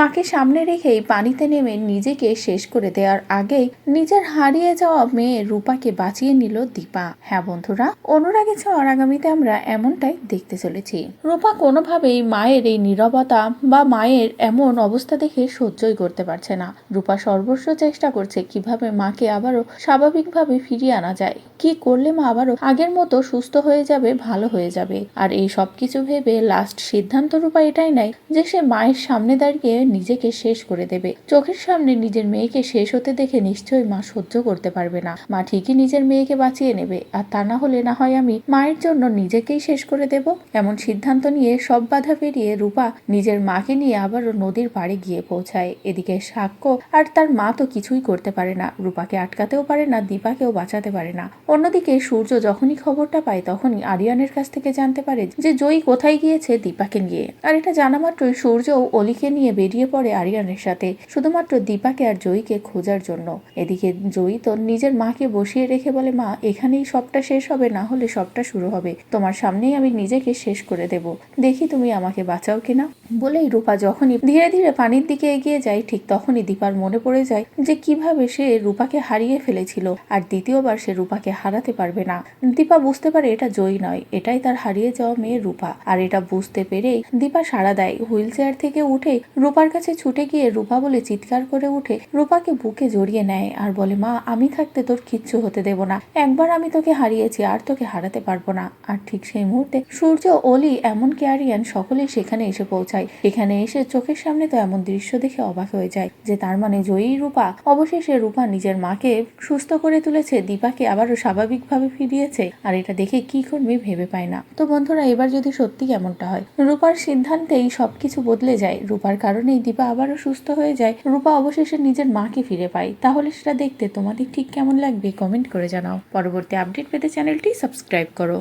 মাকে সামনে রেখেই পানিতে নেমে নিজেকে শেষ করে দেওয়ার আগেই নিজের হারিয়ে যাওয়া মেয়ে রূপাকে বাঁচিয়ে নিল দীপা। হ্যাঁ বন্ধুরা, অনুরাগে ছোঁয়ার আগামীতে আমরা এমনটাই দেখতে চলেছি। রূপা কোনোভাবেই মায়ের এই নীরবতা বা মায়ের এমন অবস্থা দেখে সহ্যই করতে পারছে না। রূপা সর্বস্ব চেষ্টা করছে কীভাবে মাকে আবারও স্বাভাবিকভাবে ফিরিয়ে আনা যায়। কি করলে মা আবারও আগের মতো সুস্থ হয়ে যাবে, ভালো হয়ে যাবে? আর এই সব কিছু ভেবে লাস্ট সিদ্ধান্ত রূপা এটাই নাই যে সে মায়ের সামনে দাঁড়িয়ে নিজেকে শেষ করে দেবে। চোখের সামনে নিজের মেয়েকে শেষ হতে দেখে নিশ্চয়ই মা সহ্য করতে পারবে না। মা ঠিকই নিজের মেয়েকে বাঁচিয়ে নেবে, আর তা না হলে না হয় আমি মায়ের জন্য নিজেকেই শেষ করে দেব। এমন সিদ্ধান্ত নিয়ে সব বাধা পেরিয়ে রূপা নিজের মাকে নিয়ে আবারও নদীর পাড়ে গিয়ে পৌঁছায়। এদিকে সাক্ষ্য আর তার মা তো কিছুই করতে পারে না। রূপাকে আটকাতেও পারে না, দীপাকেও বাঁচাতে পারে না। অন্যদিকে সূর্য যখনই খবরটা পায়, তখনই আরিয়ানের কাছ থেকে জানতে পারে যে জয়ী কোথায় গিয়েছে দীপাকে নিয়ে। আর এটা জানা মাত্রই সূর্য ও অলিকে নিয়ে বেরিয়ে পড়ে আরিয়ানের সাথে, শুধুমাত্র দীপাকে আর জয়ীকে খোঁজার জন্য। এদিকে জয়ী তো নিজের মাকে বসিয়ে রেখে বলে, মা, এখানেই সবটা শেষ হবে, না হলে সবটা শুরু হবে। তোমার সামনেই আমি নিজেকে শেষ করে দেব। দেখি তুমি আমাকে বাঁচাও কিনা। বলেই রূপা যখনই ধীরে ধীরে পানির দিকে এগিয়ে যায়, ঠিক তখনই দীপার মনে পড়ে যায় যে কীভাবে সে রূপাকে হারিয়ে ফেলেছিল, আর দ্বিতীয়বার সে রূপাকে হারাতে পারবে না। দীপা বুঝতে পারে এটা জয়ী নয়, এটাই তার হারিয়ে যাওয়া মেয়ে রূপা। আর এটা বুঝতে পেরেই দীপা সাড়া দেয়, হুইল চেয়ার থেকে উঠে রূপার কাছে ছুটে গিয়ে রূপা বলে চিৎকার করে উঠে রূপাকে বুকে জড়িয়ে নেয় আর বলে, মা, আমি থাকতে তোর কিচ্ছু হতে দেব না। একবার আমি তোকে হারিয়েছি, আর তোকে হারাতে পারব না। আর ঠিক সেই মুহূর্তে সূর্য, অলি, এমনকি আরিয়ান সকলেই সেখানে এসে পৌঁছায়। এখানে এসে চোখের সামনে তো এমন দৃশ্য দেখে অবাক হয়ে যায় যে তার মানে জয়ী রূপা, অবশেষে রূপা নিজের মাকে সুস্থ করে তুলেছে, দীপাকে আবারও স্বাভাবিকভাবে ফিরিয়েছে, আর এটা দেখে কি করবে ভেবে পায় না। তো বন্ধুরা, এবার যদি সত্যি এমনটা হয়, রূপার সিদ্ধান্তেই সবকিছু বদলে যায়। রূপার কারণেই দীপা আবারও সুস্থ হয়ে যায়। রূপা অবশেষে নিজের মাকে ফিরে পায়। তাহলে সেটা দেখতে তোমাদের ঠিক কেমন লাগবে কমেন্ট করে জানাও। পরবর্তী আপডেট পেতে চ্যানেলটি সাবস্ক্রাইব করো।